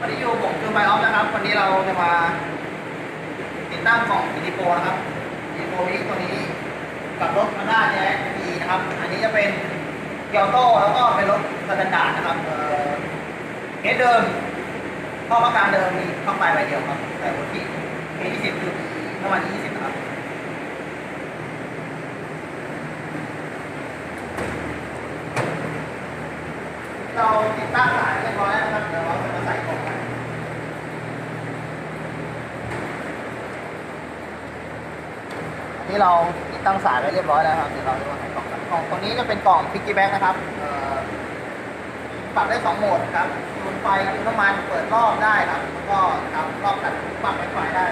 วันนี้อยู่ผมคือไบออฟนะครับ วันนี้เราจะมาติดตั้งกล่องอินิโปนะครับอินิโปนี้ตัวนี้กับรถมาด้าแจ๊สดีนะครับ อันนี้จะเป็นเกียวโต้แล้วก็เป็นรถสแตนดาร์ดนะครับเอ่อเดิมข้อประการเดิมมีเข้าไปใบเดียวครับ แต่รถที่เอที่สิบคือน้ำมันยี่สิบนะครับเราติดตั้ง ร้อยแล้วครับเดี๋ยวเราจะมาใส่กล่องกันอันนี้เราติดตั้งสายไว้เรียบร้อยแล้วครับเดี๋ยวเราจะมาใส่กล่องกันกล่องตรงนี้จะเป็นกล่องพิกกี้แบ็กนะครับเอ่อปรับได้สองโหมดครับดูนไฟดูน้ำมันเปิดรอบได้ครับแล้วก็ทำรอบตัดปรับไฟไฟได้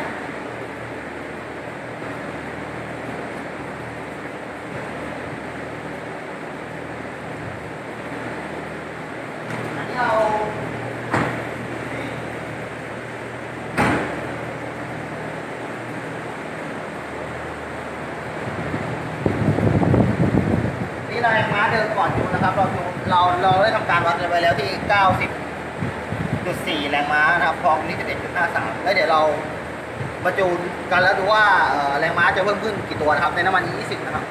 นี่แรงม้าเดิมก่อนจูนนะครับเราจูนเราเราได้ทำการวัดไปแล้วที่ 90.4 แรงม้านะครับพร้อมนี่11.53 แล้วเดี๋ยวเรามาจูนกันแล้วดูว่าแรงม้าจะเพิ่มขึ้นกี่ตัวนะครับในน้ำมัน 20 นะครับ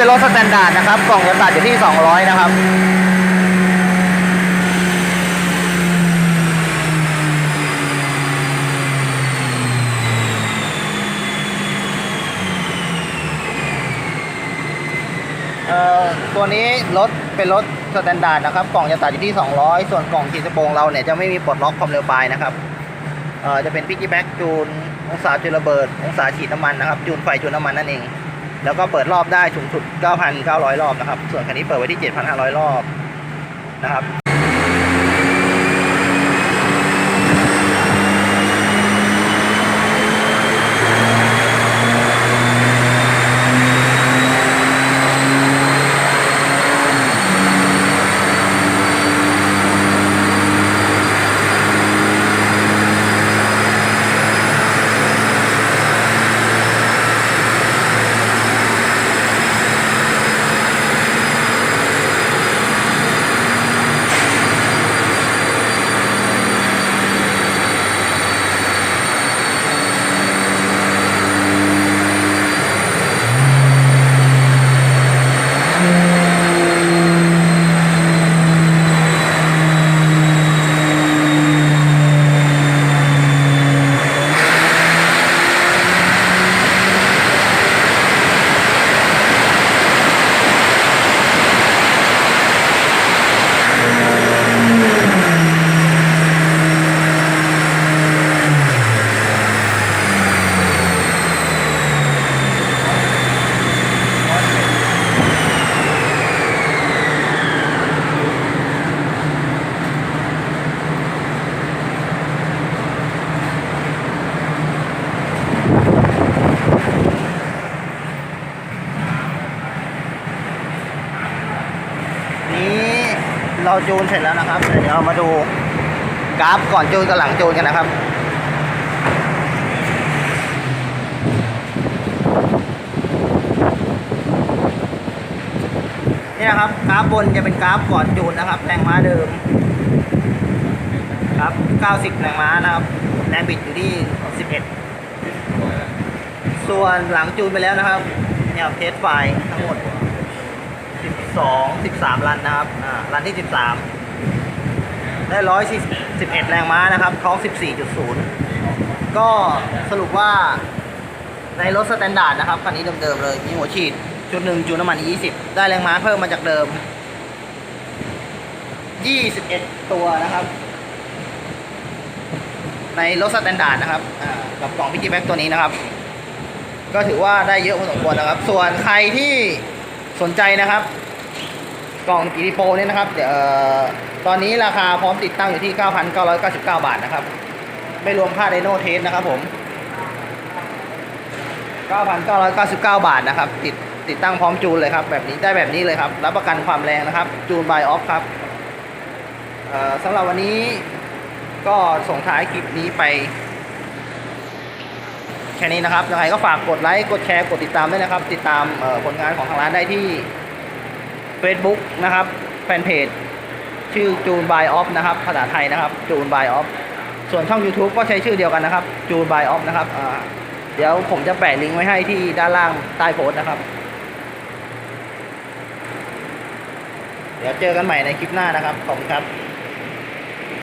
เป็นรถสแตนดาร์ดนะครับ กล่องจะตัดอยู่ที่ 200 นะครับ เอ่อ ตัวนี้รถเป็นรถสแตนดาร์ดนะครับ กล่องจะตัดอยู่ที่ 200 ส่วนกล่องขีดสโปรงเราเนี่ยจะไม่มีปลดล็อกความเร็วปลายนะครับ เอ่อ จะเป็นพิกกี้แบ็กจูน องศาจุดระเบิด องศาฉีดน้ำมันนะครับ จูนไฟจูนน้ำมันนั่นเอง แล้วก็เปิดรอบได้สูงสุด 9,900 รอบนะครับ ส่วนคันนี้เปิดไว้ที่ 7,500 รอบนะครับ เราจูนเสร็จแล้วนะครับ เดี๋ยวเรามาดูกราฟก่อนจูนกับหลังจูนกันนะครับนี่นะครับกราฟบนจะเป็นกราฟก่อนจูนนะครับแรงม้าเดิม ครับ 90 แรงม้านะครับแรงบิดอยู่ที่ 11 ส่วนหลังจูนไปแล้วนะครับเนี่ยเทสไฟทั้งหมด 12 13 รันนะครับอ่ารันที่ 13 ได้141แรงม้านะครับท้อง 14.0 ก็สรุปว่าในรถสแตนดาร์ดนะครับคันนี้เดิมๆเลย มีหัวฉีดจุดหนึ่งจุดน้ำมัน 20 ได้แรงม้าเพิ่มมาจากเดิม 21 ตัวนะครับ ในรถสแตนดาร์ดนะครับอ่ากับกล่องพิจิแบ็กตัวนี้นะครับ ก็ถือว่าได้เยอะพอสมควรนะครับ ส่วนใครที่สนใจนะครับ กล่องกิริโปเนี่ยนะครับเดี๋ยวเอ่อตอนนี้ราคาพร้อมติดตั้งอยู่ที่ 9,999 บาทนะครับ ไม่รวมค่าไดโนเทสนะครับผม 9,999 บาทนะครับ ติดติดตั้งพร้อมจูนเลยครับ แบบนี้ได้แบบนี้เลยครับ รับประกันความแรงนะครับ จูนบายออฟครับเอ่อสำหรับวันนี้ก็ส่งท้ายคลิปนี้ไป แค่นี้นะครับยังไงก็ฝากกดไลค์ กดแชร์ กดติดตามด้วยนะครับ ติดตามผลงานของทางร้านได้ที่ Facebook นะครับ แฟนเพจชื่อจูนบายออฟนะครับภาษาไทยนะครับจูนบายออฟส่วนช่อง YouTube ก็ใช้ชื่อเดียวกันนะครับจูนบายออฟนะครับเดี๋ยวผมจะแปะลิงก์ไว้ให้ที่ด้านล่างใต้โพสต์นะครับ เดี๋ยวเจอกันใหม่ในคลิปหน้านะครับ ขอบคุณครับ